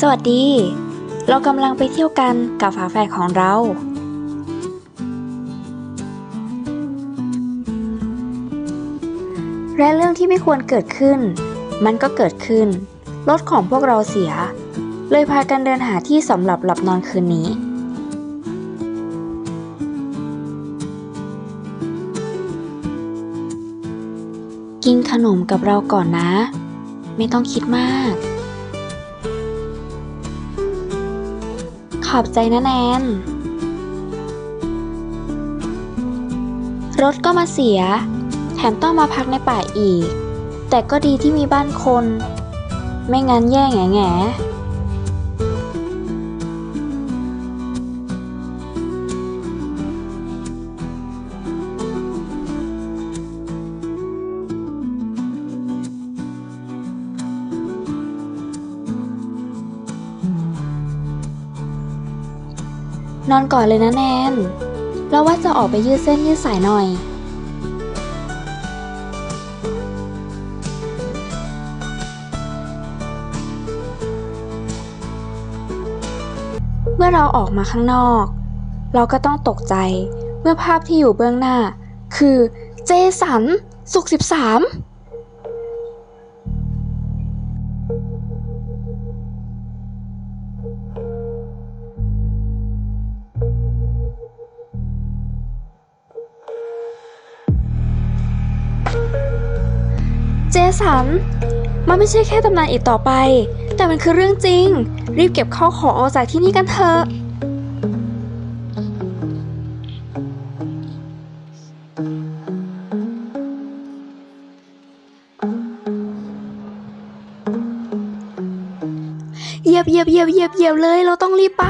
สวัสดี เรากำลังไปเที่ยวกันกับฝาแฝดของเรา และเรื่องที่ไม่ควรเกิดขึ้น มันก็เกิดขึ้น รถของพวกเราเสีย เลยพากันเดินหาที่สำหรับหลับนอนคืนนี้ กินขนมกับเราก่อนนะ ไม่ต้องคิดมาก อบใจนะแนน รถก็มาเสีย แถมต้องมาพักในป่าอีก แต่ก็ดีที่มีบ้านคน ไม่งั้นแย่แง่แง่ นอนก่อนเลยนะแนนเราว่าจะออกไปยืดเส้นยืดสายหน่อย เมื่อเราออกมาข้างนอก เราก็ต้องตกใจเมื่อภาพที่อยู่เบื้องหน้า คือเจสัน สุข 13 สัน มันไม่ใช่แค่ตำนานอีกต่อไป แต่มันคือเรื่องจริง รีบเก็บข้าวของออกจากที่นี่กันเถอะ เหยียบเหยียบเหยียบเหยียบเหยียบเลย เราต้องรีบไป